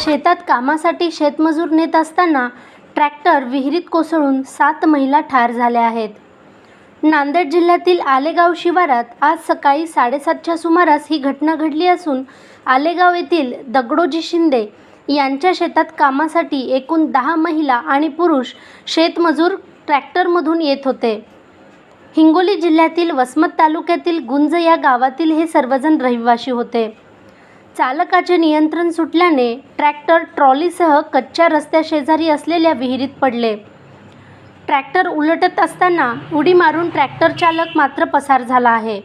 शेतात कामासाठी शेतमजूर नेत असताना ट्रॅक्टर विहिरीत कोसळून सात महिला ठार झाल्या आहेत. नांदेड जिल्ह्यातील आलेगाव शिवारात आज सकाळी साडेसातच्या सुमारास ही घटना घडली असून आलेगाव येथील दगडोजी शिंदे यांच्या शेतात कामासाठी एकूण दहा महिला आणि पुरुष शेतमजूर ट्रॅक्टरमधून येत होते. हिंगोली जिल्ह्यातील वसमत तालुक्यातील गुंज या गावातील हे सर्वजण रहिवासी होते. चालकाचे नियंत्रण सुटल्याने ट्रॅक्टर ट्रॉलीसह कच्च्या रस्त्या शेजारी असलेल्या विहिरीत पडले. ट्रॅक्टर उलटत असताना उडी मारून ट्रॅक्टर चालक मात्र पसार झाला आहे.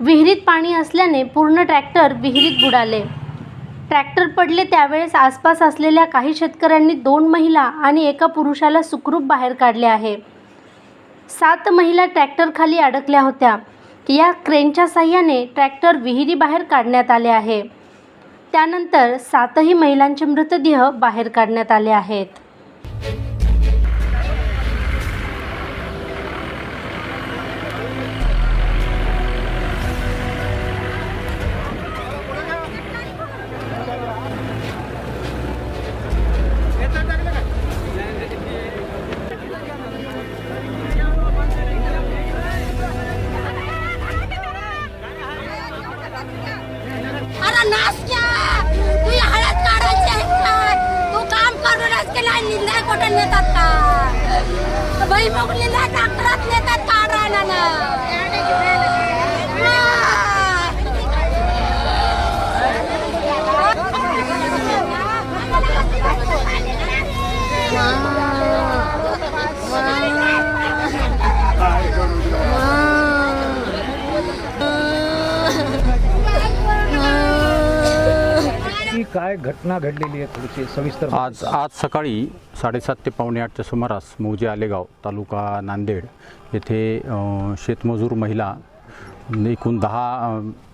विहिरीत पाणी असल्याने पूर्ण ट्रॅक्टर विहिरीत बुडाले. ट्रॅक्टर पडले त्यावेळेस आसपास असलेल्या काही शेतकऱ्यांनी दोन महिला आणि एका पुरुषाला सुखरूप बाहेर काढले आहे. सात महिला ट्रॅक्टरखाली अडकल्या होत्या. या क्रेनच्या साह्याने ट्रॅक्टर विहिरीबाहेर काढण्यात आले आहे. त्यानंतर सातही महिलांचे मृतदेह बाहेर काढण्यात आले आहेत. तुला नाश क्या तू या हळद काढायची आहे काय? तू काम करूनच की नाही निंदा कुठे नेतात का? बाई मग निंदा डॉक्टरात नेतात काढायला ना की काय घटना घडलेली आहे थोडीशी सविस्तर आज आज सकाळी साडेसात ते पावणे आठच्या सुमारास मौजे आलेगाव तालुका नांदेड येथे शेतमजूर महिला एकूण दहा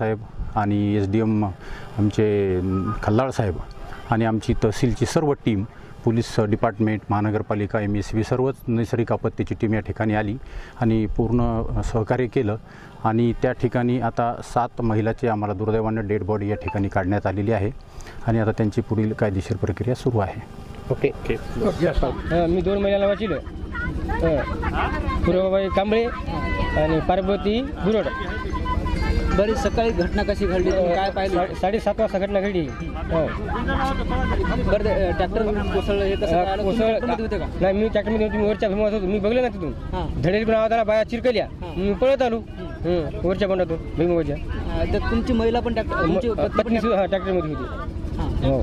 साहेब आणि एस डी एम आमचे खल्लाळ साहेब आणि आमची तहसीलची सर्व टीम पोलीस डिपार्टमेंट महानगरपालिका एम एस बी सर्वच नैसर्गिक आपत्तीची टीम या ठिकाणी आली आणि पूर्ण सहकार्य केलं. आणि त्या ठिकाणी आता सात महिलाची आम्हाला दुर्दैवानं डेड बॉडी या ठिकाणी काढण्यात आलेली आहे. आणि आता त्यांची पुढील कायदेशीर प्रक्रिया सुरू आहे. ओके. ओके मी दोन महिन्याला वाचिल. पूर्वबाई कांबळे आणि पार्वती गुरड बरी सकाळी घटना कशी घडली? तुम्ही काय पाहिलं? सा- साडेसात वाजता घटना घडली. हं. बरं ट्रॅक्टर कोसळलं हे कसं अं, कळालं? तुम्ही कोसळ ट्रॅक्टरमध्ये होते का? नाही मी ट्रॅक्टरमध्ये होतो मी वरच्या भीमात होतो. मी बघलं ना तिथून. धडेल पण आवाज आला बाया चिरकल्या. मी पळत आलो. हं, वरच्या बंडातून भीमावरच्या अं, तर तुमची महिला पण ट्रॅक्टर तुमची पत्नी पत्नी सुद्धा ट्रॅक्टरमध्ये होती. हां. हो.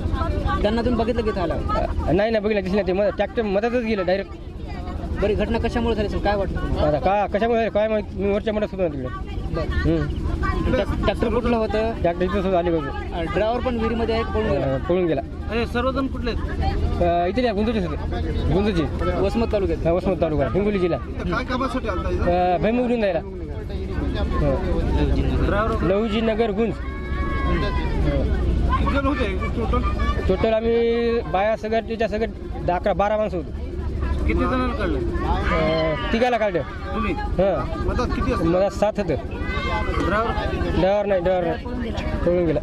त्यांना तुम्ही बघितलं की झालं? अं, नाही ना बघितलं दिसलं ते ट्रॅक्टर मधातच गेलं डायरेक्ट बरी घटना कशामुळे झाली असेल? काय वाटतं तुम्हाला? आता का कशामुळे झालं? काय माहीत? मी वरच्या होतो ना तिकडे. बरं. हं. ट्रॅ- ट्रॅक्टर कुठलं होतं? ट्रॅक्टर इथं सुद्धा आली बघू. ड्रायव्हर पण विहिरीमध्ये आहे पळून गेला? अं, पळून गेला. सर्वजण कुठले अं, इथे या गुंजूचीच होते गुंजूची वसमत तालुक्यात. हा, वसमत तालुका हिंगोली जिल्हा. काय कामासाठी आलता इथं? भैमुगडून जायला. लहुजी नगर गुंज. किती जण होते टोटल टोटल आम्ही बाया सगळं त्याच्या सगळं दहा अकरा बारा माणसं होतो. किती जणांना काढलं? अं, तिघाला काढलं. तुम्ही? हां. मधात किती असतं? मला सात होतं. ड्रायव्हर? डर नाही डर नाही पळून गेला.